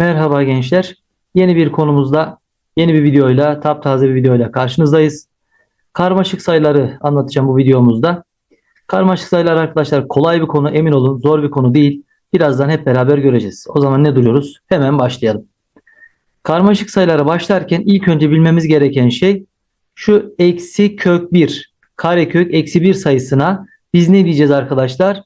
Merhaba gençler. Yeni bir konumuzda, yeni bir videoyla, taptaze bir videoyla karşınızdayız. Karmaşık sayıları anlatacağım bu videomuzda. Karmaşık sayılar arkadaşlar kolay bir konu, emin olun zor bir konu değil. Birazdan hep beraber göreceğiz. O zaman ne duruyoruz? Hemen başlayalım. Karmaşık sayılara başlarken ilk önce bilmemiz gereken şey şu eksi kök 1, karekök eksi 1 sayısına biz ne diyeceğiz arkadaşlar?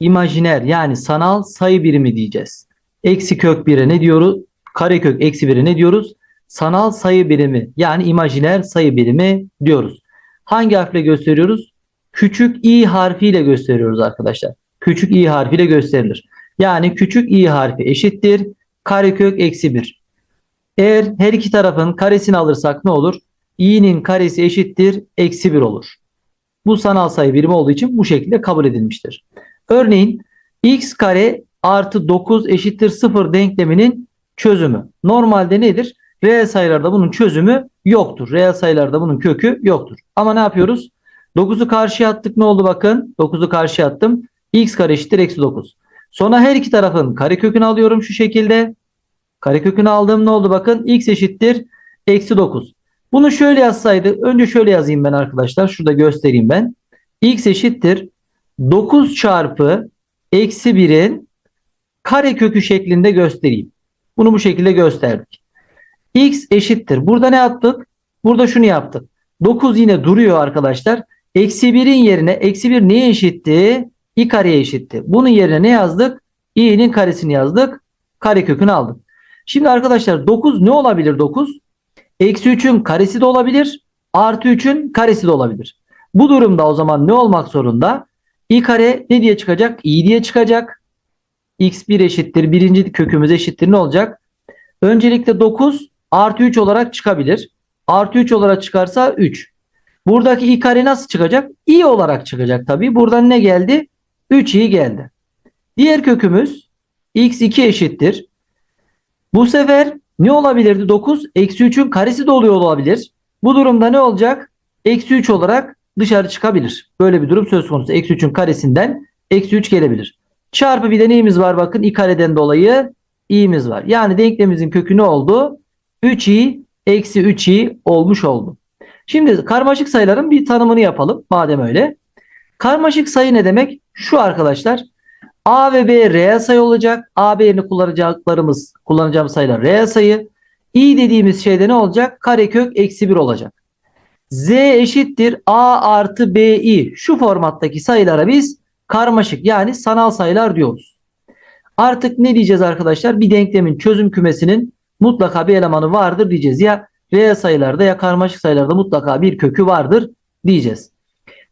İmajiner yani sanal sayı birimi diyeceğiz. Eksi kök 1'e ne diyoruz? Karekök eksi 1'e ne diyoruz? Sanal sayı birimi yani imajiner sayı birimi diyoruz. Hangi harfle gösteriyoruz? Küçük i harfiyle gösteriyoruz arkadaşlar. Küçük i harfiyle gösterilir. Yani küçük i harfi eşittir karekök eksi 1. Eğer her iki tarafın karesini alırsak ne olur? i'nin karesi eşittir eksi 1 olur. Bu sanal sayı birimi olduğu için bu şekilde kabul edilmiştir. Örneğin x kare artı 9 eşittir 0 denkleminin çözümü. Normalde nedir? Reel sayılarda bunun çözümü yoktur. Reel sayılarda bunun kökü yoktur. Ama ne yapıyoruz? 9'u karşıya attık ne oldu bakın. 9'u karşıya attım. x kare eşittir eksi 9. Sonra her iki tarafın karekökünü alıyorum şu şekilde. Karekökünü aldığım ne oldu bakın. x eşittir eksi 9. Bunu şöyle yazsaydı. Önce şöyle yazayım ben arkadaşlar. Şurada göstereyim ben. x eşittir 9 çarpı eksi 1'in karekökü şeklinde göstereyim. Bunu bu şekilde gösterdik. x eşittir. Burada ne yaptık? Burada şunu yaptık. 9 yine duruyor arkadaşlar. Eksi 1'in yerine eksi 1 neye eşitti? i kareye eşitti. Bunun yerine ne yazdık? i'nin karesini yazdık. Karekökünü aldık. Şimdi arkadaşlar 9 ne olabilir 9? Eksi 3'ün karesi de olabilir. Artı 3'ün karesi de olabilir. Bu durumda o zaman ne olmak zorunda? i kare ne diye çıkacak? i diye çıkacak. X1 eşittir. Birinci kökümüz eşittir. Ne olacak? Öncelikle 9 artı 3 olarak çıkabilir. Artı 3 olarak çıkarsa 3. Buradaki i kare nasıl çıkacak? i olarak çıkacak tabii. Buradan ne geldi? 3i geldi. Diğer kökümüz x2 eşittir. Bu sefer ne olabilirdi? 9 eksi 3'ün karesi de oluyor olabilir. Bu durumda ne olacak? Eksi 3 olarak dışarı çıkabilir. Böyle bir durum söz konusu. Eksi 3'ün karesinden eksi 3 gelebilir. Çarpı bir de neyimiz var? Bakın i kareden dolayı i'miz var. Yani denklemimizin kökü ne oldu? 3i eksi 3i olmuş oldu. Şimdi karmaşık sayıların bir tanımını yapalım. Madem öyle. Karmaşık sayı ne demek? Şu arkadaşlar. A ve B reel sayı olacak. A, B yerini kullanacaklarımız, kullanacağımız sayılar reel sayı. i dediğimiz şeyde ne olacak? Karekök eksi 1 olacak. Z eşittir A artı BI. Şu formattaki sayılara biz karmaşık yani sanal sayılar diyoruz. Artık ne diyeceğiz arkadaşlar? Bir denklemin çözüm kümesinin mutlaka bir elemanı vardır diyeceğiz. Ya reel sayılarda ya karmaşık sayılarda mutlaka bir kökü vardır diyeceğiz.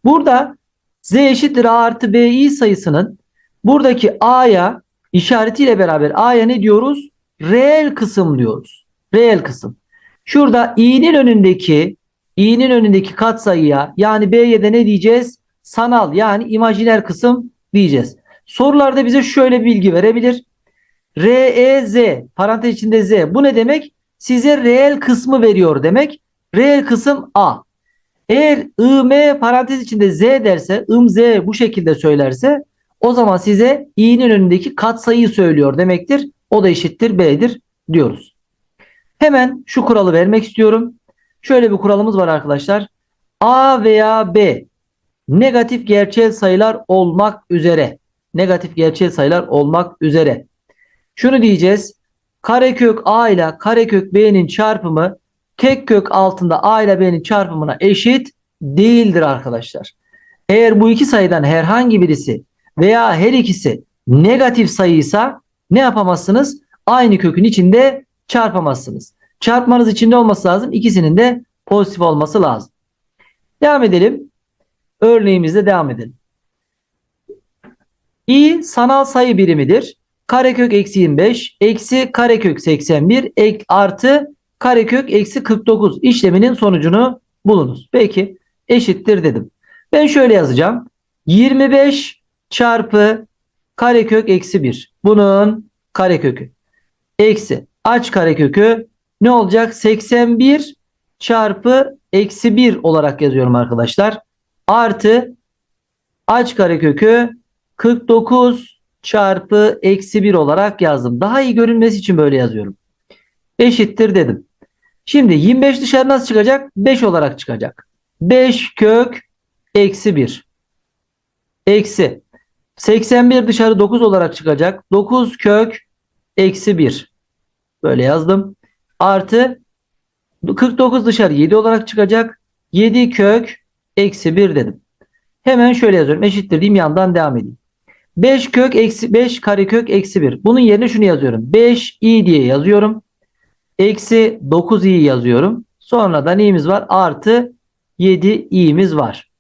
Burada z eşittir a artı bi sayısının buradaki a'ya işaretiyle beraber a'ya ne diyoruz? Reel kısım diyoruz. Reel kısım. Şurada i'nin önündeki i'nin önündeki katsayıya yani b'ye de ne diyeceğiz? Sanal yani imajiner kısım diyeceğiz. Sorularda bize şöyle bilgi verebilir. REZ parantez içinde Z bu ne demek? Size reel kısmı veriyor demek. Reel kısım A. Eğer IM parantez içinde Z derse, IM Z bu şekilde söylerse o zaman size i'nin önündeki katsayıyı söylüyor demektir. O da eşittir B'dir diyoruz. Hemen şu kuralı vermek istiyorum. Şöyle bir kuralımız var arkadaşlar. A veya B negatif gerçel sayılar olmak üzere. Negatif gerçel sayılar olmak üzere. Şunu diyeceğiz. Karekök A ile karekök B'nin çarpımı tek kök altında A ile B'nin çarpımına eşit değildir arkadaşlar. Eğer bu iki sayıdan herhangi birisi veya her ikisi negatif sayıysa ne yapamazsınız? Aynı kökün içinde çarpamazsınız. Çarpmanız içinde olması lazım. İkisinin de pozitif olması lazım. Devam edelim. Örneğimizde devam edelim. i sanal sayı birimidir. Karekök eksi 25 eksi karekök 81 ek, artı karekök eksi 49 işleminin sonucunu bulunuz. Peki eşittir dedim. Ben şöyle yazacağım. 25 çarpı karekök eksi 1. Bunun karekökü. Eksi aç karekökü ne olacak? 81 çarpı eksi 1 olarak yazıyorum arkadaşlar. Artı aç karekökü 49 çarpı eksi 1 olarak yazdım. Daha iyi görünmesi için böyle yazıyorum. Eşittir dedim. Şimdi 25 dışarı nasıl çıkacak? 5 olarak çıkacak. 5 kök eksi 1. Eksi. 81 dışarı 9 olarak çıkacak. 9 kök eksi 1. Böyle yazdım. Artı 49 dışarı 7 olarak çıkacak. 7 kök eksi 1 dedim. Hemen şöyle yazıyorum. Eşittir diyeyim yandan devam edeyim. 5 kök eksi 5 karekök eksi 1. Bunun yerine şunu yazıyorum. 5 i diye yazıyorum. Eksi 9 i yazıyorum. Sonra da neyimiz var? Artı 7 i'miz var.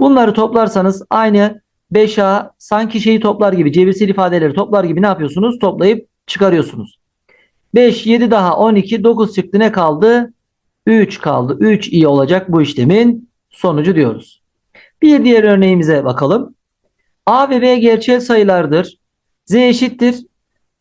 Bunları toplarsanız aynı 5a sanki şeyi toplar gibi cebirsel ifadeleri toplar gibi ne yapıyorsunuz? Toplayıp çıkarıyorsunuz. 5 7 daha 12 9 çıktı ne kaldı? 3 kaldı. 3 i olacak bu işlemin sonucu diyoruz. Bir diğer örneğimize bakalım. A ve B gerçel sayılardır. Z eşittir.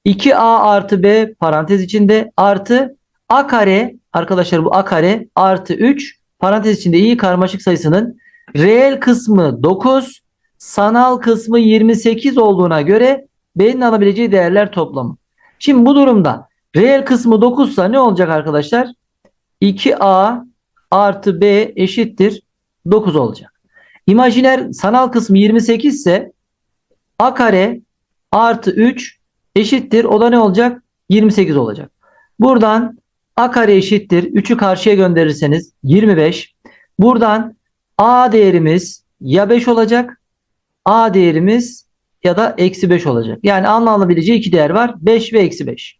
2A artı B parantez içinde artı A kare arkadaşlar bu A kare artı 3 parantez içinde i karmaşık sayısının reel kısmı 9 sanal kısmı 28 olduğuna göre B'nin alabileceği değerler toplamı. Şimdi bu durumda reel kısmı 9 ise ne olacak arkadaşlar? 2A artı B eşittir 9 olacak. İmajiner sanal kısmı 28 ise A kare artı 3 eşittir. O da ne olacak? 28 olacak. Buradan A kare eşittir. 3'ü karşıya gönderirseniz 25. Buradan A değerimiz ya 5 olacak. A değerimiz ya da eksi 5 olacak. Yani anlanabileceği iki değer var. 5 ve eksi 5.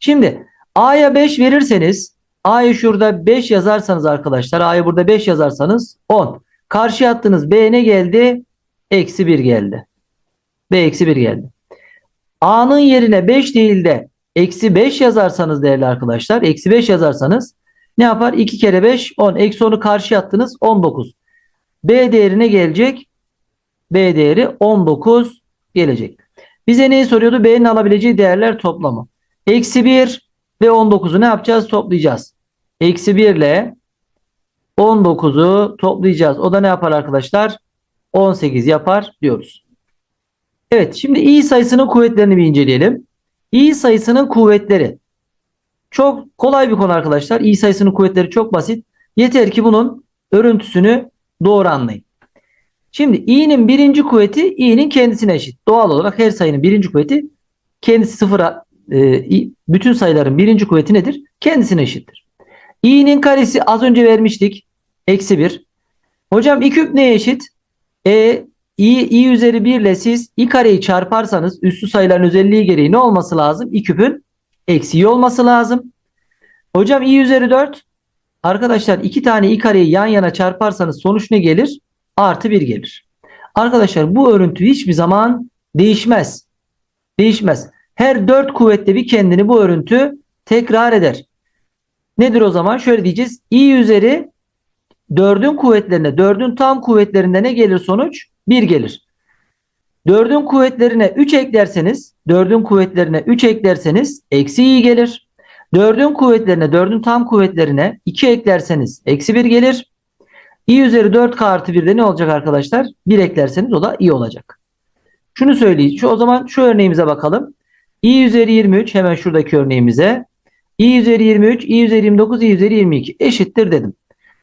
Şimdi A'ya 5 verirseniz A'ya şurada 5 yazarsanız arkadaşlar A'ya burada 5 yazarsanız 10. Karşıya attınız B ne geldi? Eksi 1 geldi. B eksi 1 geldi. A'nın yerine 5 değil de eksi 5 yazarsanız değerli arkadaşlar. Eksi 5 yazarsanız ne yapar? 2 kere 5 10. Eksi 10'u karşıya attınız 19. B değerine gelecek. B değeri 19 gelecek. Bize neyi soruyordu? B'nin alabileceği değerler toplamı. Eksi 1 ve 19'u ne yapacağız? Toplayacağız. Eksi 1 ile 19'u toplayacağız. O da ne yapar arkadaşlar? 18 yapar diyoruz. Evet şimdi i sayısının kuvvetlerini bir inceleyelim. i sayısının kuvvetleri. Çok kolay bir konu arkadaşlar. i sayısının kuvvetleri çok basit. Yeter ki bunun örüntüsünü doğru anlayın. Şimdi i'nin birinci kuvveti i'nin kendisine eşit. Doğal olarak her sayının birinci kuvveti kendisi sıfıra e, bütün sayıların birinci kuvveti nedir? Kendisine eşittir. İ'nin karesi az önce vermiştik. Eksi 1. Hocam i küp neye eşit? E i, i üzeri 1 ile siz i kareyi çarparsanız üstü sayıların özelliği gereği ne olması lazım? i küpün eksi i olması lazım. Hocam i üzeri 4. Arkadaşlar iki tane i kareyi yan yana çarparsanız sonuç ne gelir? Artı 1 gelir. Arkadaşlar bu örüntü hiçbir zaman değişmez. Değişmez. Her 4 kuvvette bir kendini bu örüntü tekrar eder. Nedir o zaman? Şöyle diyeceğiz. i üzeri 4'ün kuvvetlerine 4'ün tam kuvvetlerinde ne gelir sonuç? 1 gelir. 4'ün kuvvetlerine 3 eklerseniz 4'ün kuvvetlerine 3 eklerseniz eksi i gelir. 4'ün kuvvetlerine 4'ün tam kuvvetlerine 2 eklerseniz eksi 1 gelir. i üzeri 4k artı 1'de ne olacak arkadaşlar? 1 eklerseniz o da i olacak. Şunu söyleyeyim. Şu, o zaman şu örneğimize bakalım. i üzeri 23 hemen şuradaki örneğimize. İ üzeri 23, i üzeri 29, i üzeri 22 eşittir dedim.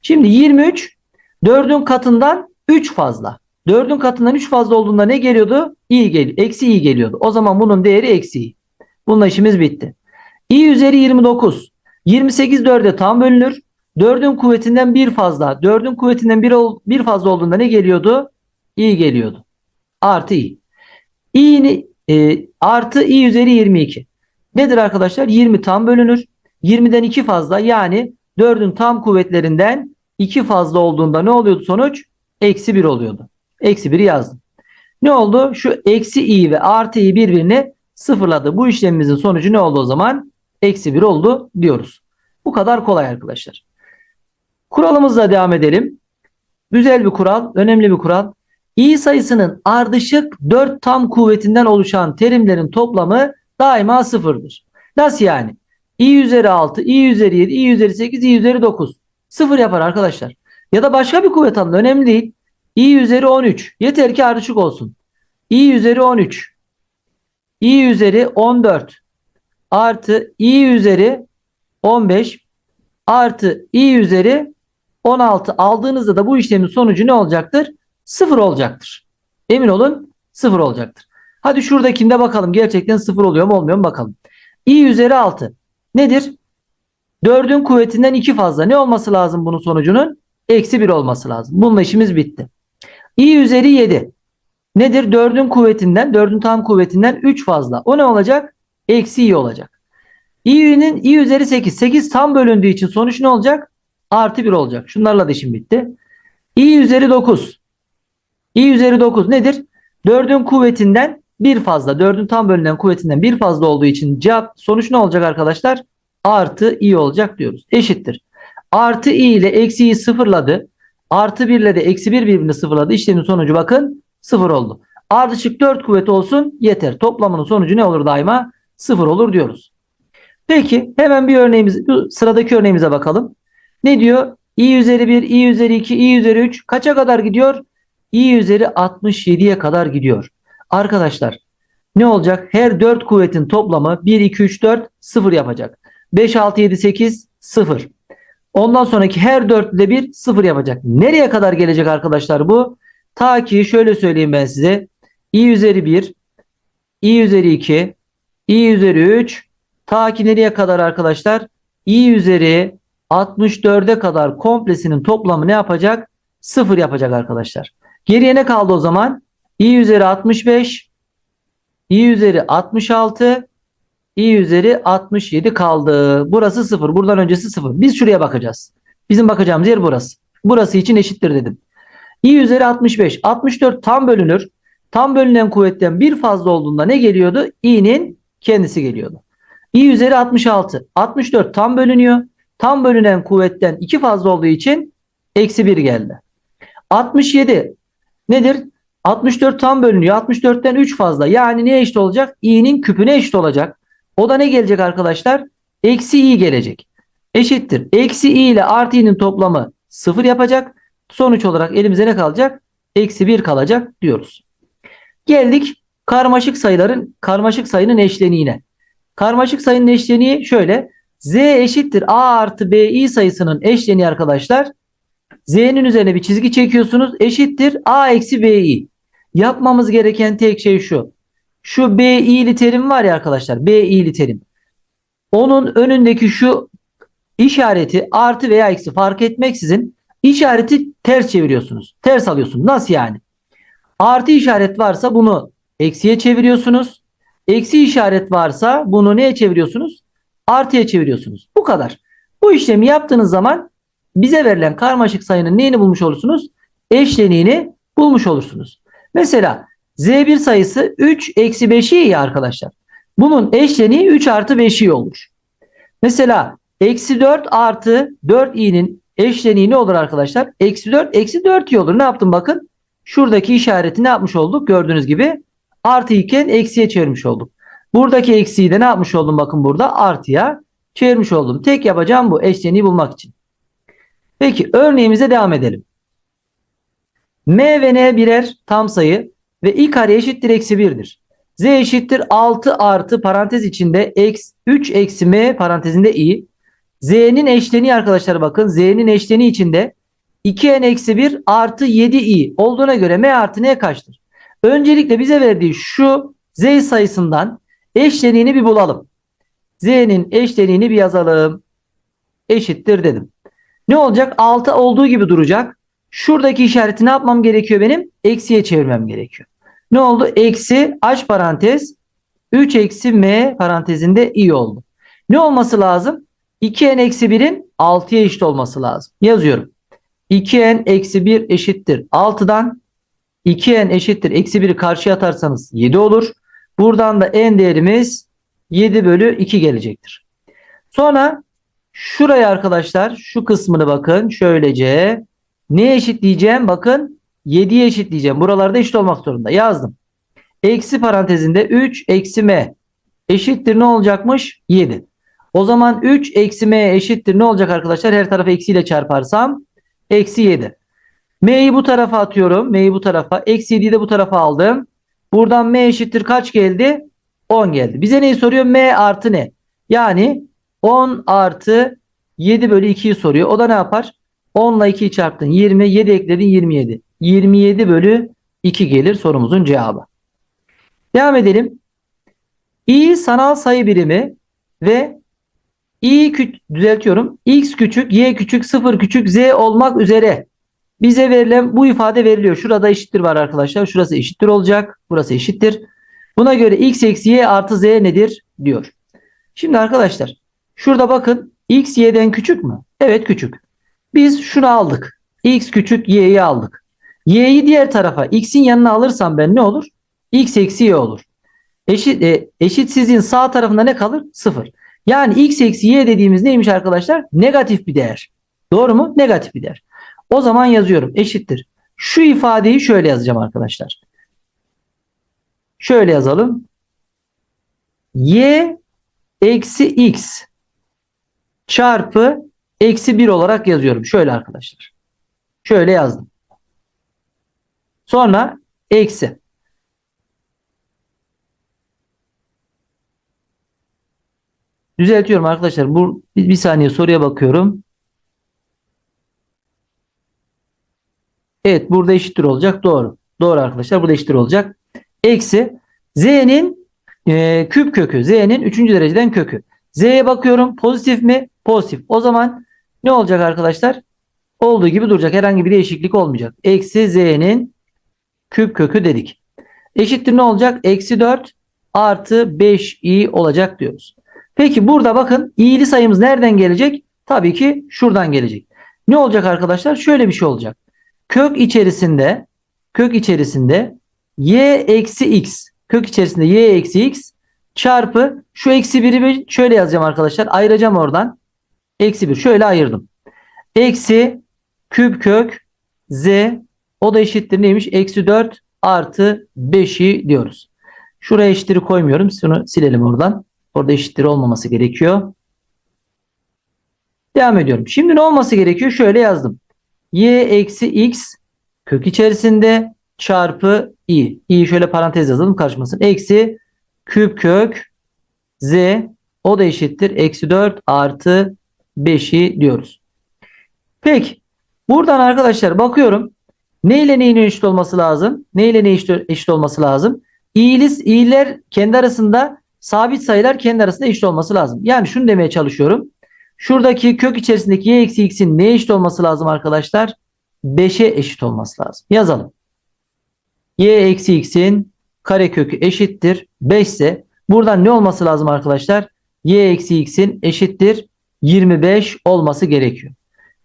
Şimdi 23 4'ün katından 3 fazla. 4'ün katından 3 fazla olduğunda ne geliyordu? i geliyor. Eksi i geliyordu. O zaman bunun değeri eksi i. Bununla işimiz bitti. i üzeri 29. 28 4'e tam bölünür. 4'ün kuvvetinden 1 fazla. 4'ün kuvvetinden 1, ol, 1 fazla olduğunda ne geliyordu? i geliyordu. Artı i. i'ni e, artı i üzeri 22. Nedir arkadaşlar? 20 tam bölünür. 20'den 2 fazla yani 4'ün tam kuvvetlerinden 2 fazla olduğunda ne oluyordu sonuç? Eksi 1 oluyordu. Eksi 1 yazdım. Ne oldu? Şu eksi i ve artı i birbirini sıfırladı. Bu işlemimizin sonucu ne oldu o zaman? Eksi 1 oldu diyoruz. Bu kadar kolay arkadaşlar. Kuralımızla devam edelim. Güzel bir kural, önemli bir kural. i sayısının ardışık 4 tam kuvvetinden oluşan terimlerin toplamı daima sıfırdır. Nasıl yani? i üzeri 6, i üzeri 7, i üzeri 8, i üzeri 9. Sıfır yapar arkadaşlar. Ya da başka bir kuvvet alın. Önemli değil. i üzeri 13. Yeter ki ardışık olsun. i üzeri 13. i üzeri 14 artı i üzeri 15 artı i üzeri 16 aldığınızda da bu işlemin sonucu ne olacaktır? 0 olacaktır. Emin olun 0 olacaktır. Hadi şuradakinde bakalım gerçekten 0 oluyor mu olmuyor mu bakalım. i üzeri 6 nedir? 4'ün kuvvetinden 2 fazla. Ne olması lazım bunun sonucunun? Eksi 1 olması lazım. Bununla işimiz bitti. i üzeri 7 nedir? 4'ün kuvvetinden 4'ün tam kuvvetinden 3 fazla. O ne olacak? Eksi i olacak. i'nin i üzeri 8. 8 tam bölündüğü için sonuç ne olacak? Artı 1 olacak. Şunlarla da işim bitti. i üzeri 9. i üzeri 9 nedir? 4'ün kuvvetinden 1 fazla. 4'ün tam bölünen kuvvetinden 1 fazla olduğu için cevap sonuç ne olacak arkadaşlar? Artı i olacak diyoruz. Eşittir. Artı i ile eksi i sıfırladı. Artı 1 ile de eksi 1 birbirini sıfırladı. İşlemin sonucu bakın 0 oldu. Ardışık 4 kuvvet olsun yeter. Toplamının sonucu ne olur daima? 0 olur diyoruz. Peki hemen bir örneğimiz, sıradaki örneğimize bakalım. Ne diyor? i üzeri 1, i üzeri 2, i üzeri 3 kaça kadar gidiyor? i üzeri 67'ye kadar gidiyor. Arkadaşlar ne olacak? Her 4 kuvvetin toplamı 1, 2, 3, 4 0 yapacak. 5, 6, 7, 8 0. Ondan sonraki her 4 ile 1 0 yapacak. Nereye kadar gelecek arkadaşlar bu? Ta ki şöyle söyleyeyim ben size. i üzeri 1, i üzeri 2, i üzeri 3 ta ki nereye kadar arkadaşlar? i üzeri 64'e kadar komplesinin toplamı ne yapacak? 0 yapacak arkadaşlar. Geriye ne kaldı o zaman? İ üzeri 65, i üzeri 66, i üzeri 67 kaldı. Burası 0. Buradan öncesi 0. Biz şuraya bakacağız. Bizim bakacağımız yer burası. Burası için eşittir dedim. i üzeri 65. 64 tam bölünür. Tam bölünen kuvvetten bir fazla olduğunda ne geliyordu? i'nin kendisi geliyordu. i üzeri 66. 64 tam bölünüyor. Tam bölünen kuvvetten 2 fazla olduğu için eksi 1 geldi. 67 nedir? 64 tam bölünüyor. 64'ten 3 fazla. Yani neye eşit olacak? i'nin küpüne eşit olacak. O da ne gelecek arkadaşlar? Eksi i gelecek. Eşittir. Eksi i ile artı i'nin toplamı 0 yapacak. Sonuç olarak elimize ne kalacak? Eksi 1 kalacak diyoruz. Geldik karmaşık sayıların karmaşık sayının eşleniğine. Karmaşık sayının eşleniği şöyle. Z eşittir A artı BI sayısının eşleniği arkadaşlar. Z'nin üzerine bir çizgi çekiyorsunuz. Eşittir A eksi BI. Yapmamız gereken tek şey şu. Şu BI'li terim var ya arkadaşlar. BI'li terim. Onun önündeki şu işareti artı veya eksi fark etmeksizin işareti ters çeviriyorsunuz. Ters alıyorsunuz. Nasıl yani? Artı işaret varsa bunu eksiye çeviriyorsunuz. Eksi işaret varsa bunu neye çeviriyorsunuz? Artıya çeviriyorsunuz. Bu kadar. Bu işlemi yaptığınız zaman bize verilen karmaşık sayının neyini bulmuş olursunuz? Eşleniğini bulmuş olursunuz. Mesela Z1 sayısı 3 eksi 5i ya arkadaşlar. Bunun eşleniği 3 artı 5i olur. Mesela eksi 4 artı 4i'nin eşleniği ne olur arkadaşlar? Eksi 4 eksi 4i olur. Ne yaptım bakın? Şuradaki işareti ne yapmış olduk? Gördüğünüz gibi artı iken eksiye çevirmiş olduk. Buradaki eksiği de ne yapmış oldum? Bakın burada artıya çevirmiş oldum. Tek yapacağım bu eşleniği bulmak için. Peki örneğimize devam edelim. M ve N birer tam sayı ve i kare eşittir eksi 1'dir. Z eşittir 6 artı parantez içinde eksi 3 eksi m parantezinde i. Z'nin eşleniği arkadaşlar bakın. Z'nin eşleniği içinde 2n eksi 1 artı 7i olduğuna göre m artı n kaçtır? Öncelikle bize verdiği şu z sayısından eşleniğini bir bulalım. Z'nin eşleniğini bir yazalım. Eşittir dedim. Ne olacak? 6 olduğu gibi duracak. Şuradaki işareti ne yapmam gerekiyor benim? Eksiye çevirmem gerekiyor. Ne oldu? Eksi aç parantez 3 eksi m parantezinde i oldu. Ne olması lazım? 2n eksi 1'in 6'ya eşit olması lazım. Yazıyorum. 2n eksi 1 eşittir 6'dan 2n eşittir eksi 1'i karşıya atarsanız 7 olur. Buradan da n değerimiz 7 bölü 2 gelecektir. Sonra şuraya arkadaşlar şu kısmını bakın şöylece ne eşitleyeceğim? Bakın 7'ye eşitleyeceğim. Buralarda eşit olmak zorunda. Yazdım. Eksi parantezinde 3 eksi m eşittir ne olacakmış? 7. O zaman 3 eksi m eşittir ne olacak arkadaşlar? Her tarafı eksiyle çarparsam eksi 7. m'yi bu tarafa atıyorum. m'yi bu tarafa. Eksi 7'yi de bu tarafa aldım. Buradan m eşittir kaç geldi? 10 geldi. Bize neyi soruyor? M artı ne? Yani 10 artı 7 bölü 2'yi soruyor. O da ne yapar? 10 ile 2'yi çarptın. 20. 7 ekledin 27. 27 bölü 2 gelir sorumuzun cevabı. Devam edelim. i sanal sayı birimi ve i düzeltiyorum. x küçük, y küçük, 0 küçük, z olmak üzere bize verilen bu ifade veriliyor. Şurada eşittir var arkadaşlar. Şurası eşittir olacak. Burası eşittir. Buna göre x eksi y artı z nedir diyor. Şimdi arkadaşlar şurada bakın x y'den küçük mü? Evet küçük. Biz şunu aldık. x küçük y'yi aldık. y'yi diğer tarafa x'in yanına alırsam ben ne olur? x eksi y olur. Eşit, e, eşitsizliğin sağ tarafında ne kalır? 0. Yani x eksi y dediğimiz neymiş arkadaşlar? Negatif bir değer. Doğru mu? Negatif bir değer. O zaman yazıyorum. Eşittir. Şu ifadeyi şöyle yazacağım arkadaşlar. Şöyle yazalım. y eksi x çarpı eksi 1 olarak yazıyorum. Şöyle arkadaşlar. Şöyle yazdım. Sonra eksi. Düzeltiyorum arkadaşlar. Bu bir, bir saniye soruya bakıyorum. Evet burada eşittir olacak. Doğru. Doğru arkadaşlar. Burada eşittir olacak. Eksi z'nin e, küp kökü. Z'nin 3. dereceden kökü. Z'ye bakıyorum. Pozitif mi? Pozitif. O zaman ne olacak arkadaşlar? Olduğu gibi duracak. Herhangi bir değişiklik olmayacak. Eksi z'nin küp kökü dedik. Eşittir ne olacak? Eksi 4 artı 5i olacak diyoruz. Peki burada bakın i'li sayımız nereden gelecek? Tabii ki şuradan gelecek. Ne olacak arkadaşlar? Şöyle bir şey olacak. Kök içerisinde kök içerisinde y eksi x kök içerisinde y eksi x çarpı şu eksi 1'i şöyle yazacağım arkadaşlar. Ayıracağım oradan. Eksi 1 şöyle ayırdım. Eksi küp kök z o da eşittir neymiş? Eksi 4 artı 5'i diyoruz. Şuraya eşitleri koymuyorum. Şunu silelim oradan. Orada eşittir olmaması gerekiyor. Devam ediyorum. Şimdi ne olması gerekiyor? Şöyle yazdım. y eksi x kök içerisinde çarpı i. i'yi şöyle parantez yazalım karışmasın. Eksi küp kök z o da eşittir. Eksi 4 artı 5'i diyoruz. Peki. Buradan arkadaşlar bakıyorum. Ne ile neyin eşit olması lazım? Ne ile ne eşit olması lazım? İ'lis, i'ler kendi arasında sabit sayılar kendi arasında eşit olması lazım. Yani şunu demeye çalışıyorum. Şuradaki kök içerisindeki y eksi x'in ne eşit olması lazım arkadaşlar? 5'e eşit olması lazım. Yazalım. y eksi x'in karekökü eşittir 5 ise buradan ne olması lazım arkadaşlar? y eksi x'in eşittir 25 olması gerekiyor.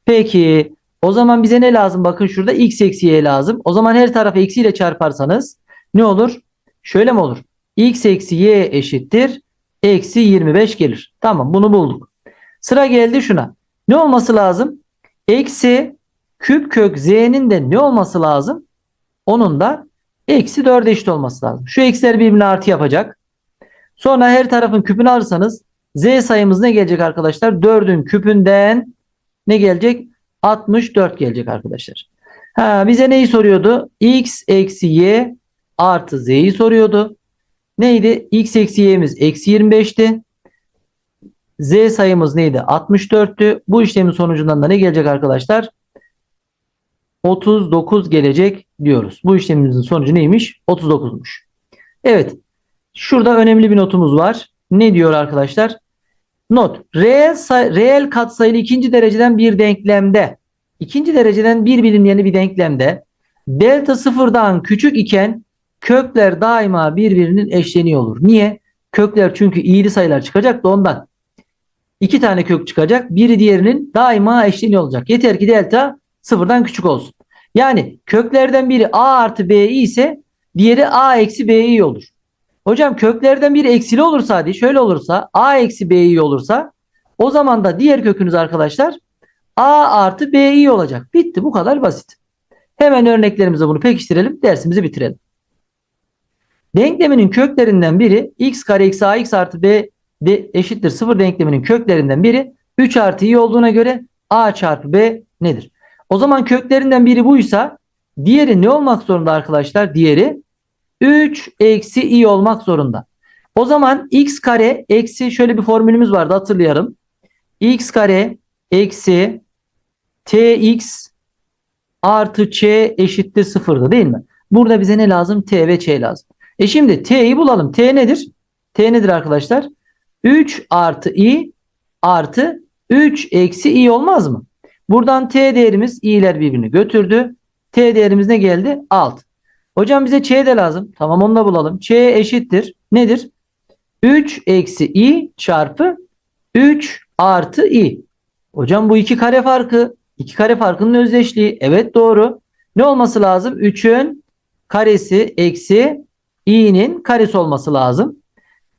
Peki o zaman bize ne lazım? Bakın şurada x eksi y lazım. O zaman her tarafı eksiyle çarparsanız ne olur? Şöyle mi olur? x eksi y eşittir. Eksi 25 gelir. Tamam bunu bulduk. Sıra geldi şuna. Ne olması lazım? Eksi küp kök z'nin de ne olması lazım? Onun da eksi 4'e eşit olması lazım. Şu eksiler birbirine artı yapacak. Sonra her tarafın küpünü alırsanız z sayımız ne gelecek arkadaşlar? 4'ün küpünden ne gelecek? 64 gelecek arkadaşlar. Ha, bize neyi soruyordu? x eksi y artı z'yi soruyordu. Neydi? x eksi y'miz eksi 25'ti. Z sayımız neydi? 64'tü. Bu işlemin sonucundan da ne gelecek arkadaşlar? 39 gelecek diyoruz. Bu işlemimizin sonucu neymiş? 39'muş. Evet. Şurada önemli bir notumuz var. Ne diyor arkadaşlar? Not. Reel, reel katsayılı ikinci dereceden bir denklemde ikinci dereceden bir bilinmeyeni bir denklemde delta sıfırdan küçük iken kökler daima birbirinin eşleniği olur. Niye? Kökler çünkü iyili sayılar çıkacak da ondan. İki tane kök çıkacak. Biri diğerinin daima eşleniği olacak. Yeter ki delta sıfırdan küçük olsun. Yani köklerden biri a artı b ise diğeri a eksi b olur. Hocam köklerden biri eksili olursa hadi şöyle olursa a eksi b olursa o zaman da diğer kökünüz arkadaşlar a artı b olacak. Bitti bu kadar basit. Hemen örneklerimize bunu pekiştirelim. Dersimizi bitirelim. Denkleminin köklerinden biri x kare eksi ax artı b de eşittir 0 denkleminin köklerinden biri 3 artı i olduğuna göre a çarpı b nedir? O zaman köklerinden biri buysa diğeri ne olmak zorunda arkadaşlar? Diğeri 3 eksi i olmak zorunda. O zaman x kare eksi şöyle bir formülümüz vardı hatırlayalım. x kare eksi tx artı ç eşittir sıfırdı değil mi? Burada bize ne lazım? t ve ç lazım. E şimdi t'yi bulalım. t nedir? t nedir arkadaşlar? 3 artı i artı 3 eksi i olmaz mı? Buradan t değerimiz i'ler birbirini götürdü. t değerimiz ne geldi? 6. Hocam bize ç de lazım. Tamam onu da bulalım. ç eşittir. Nedir? 3 eksi i çarpı 3 artı i. Hocam bu iki kare farkı. iki kare farkının özdeşliği. Evet doğru. Ne olması lazım? 3'ün karesi eksi i'nin karesi olması lazım.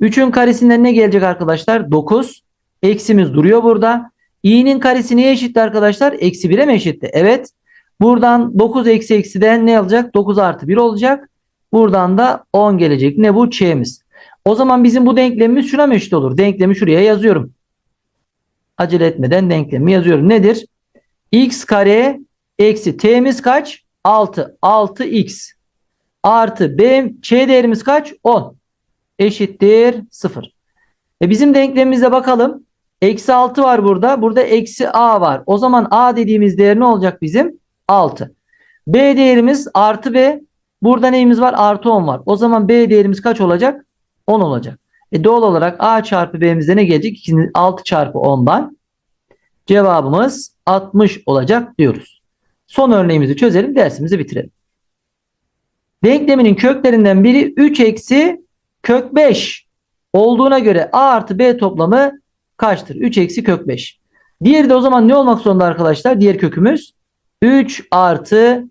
3'ün karesinden ne gelecek arkadaşlar? 9. Eksimiz duruyor burada. i'nin karesi neye eşitti arkadaşlar? Eksi 1'e mi eşitti? Evet. Buradan 9 eksi eksiden ne alacak? 9 artı 1 olacak. Buradan da 10 gelecek. Ne bu? Ç'miz. O zaman bizim bu denklemimiz şuna mı eşit olur? Denklemi şuraya yazıyorum. Acele etmeden denklemi yazıyorum. Nedir? x kare eksi t'miz kaç? 6. 6x artı b ç değerimiz kaç? 10 eşittir 0. E bizim denklemimize bakalım. Eksi 6 var burada. Burada eksi a var. O zaman a dediğimiz değer ne olacak bizim? 6. b değerimiz artı b. Burada neyimiz var? Artı 10 var. O zaman b değerimiz kaç olacak? 10 olacak. E doğal olarak a çarpı b'mizde ne gelecek? 6 çarpı 10'dan cevabımız 60 olacak diyoruz. Son örneğimizi çözelim. Dersimizi bitirelim. Denkleminin köklerinden biri 3 eksi kök 5 olduğuna göre a artı b toplamı kaçtır? 3 eksi kök 5. Diğeri de o zaman ne olmak zorunda arkadaşlar? Diğer kökümüz 3 artı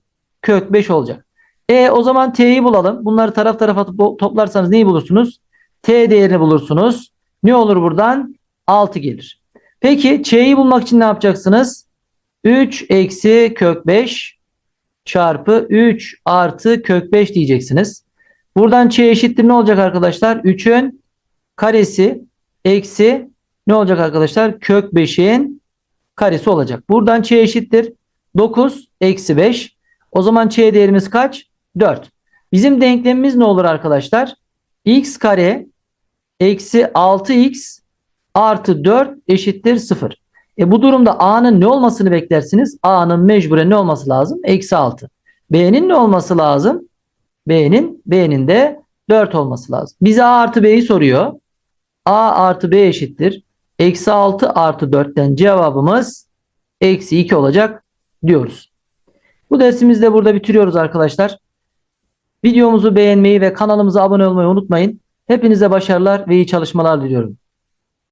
kök 5 olacak. E o zaman t'yi bulalım. Bunları taraf tarafa toplarsanız neyi bulursunuz? T değerini bulursunuz. Ne olur buradan? 6 gelir. Peki ç'yi bulmak için ne yapacaksınız? 3 eksi kök 5 çarpı 3 artı kök 5 diyeceksiniz. Buradan ç eşittir ne olacak arkadaşlar? 3'ün karesi eksi ne olacak arkadaşlar? Kök 5'in karesi olacak. Buradan ç eşittir 9 eksi 5. O zaman ç değerimiz kaç? 4. Bizim denklemimiz ne olur arkadaşlar? x kare eksi 6x artı 4 eşittir 0. E bu durumda a'nın ne olmasını beklersiniz? a'nın mecburen ne olması lazım? Eksi 6. b'nin ne olması lazım? b'nin b'nin de 4 olması lazım. Bize a artı b'yi soruyor. a artı b eşittir. Eksi 6 artı 4'ten cevabımız eksi 2 olacak diyoruz. Bu dersimizi de burada bitiriyoruz arkadaşlar. Videomuzu beğenmeyi ve kanalımıza abone olmayı unutmayın. Hepinize başarılar ve iyi çalışmalar diliyorum.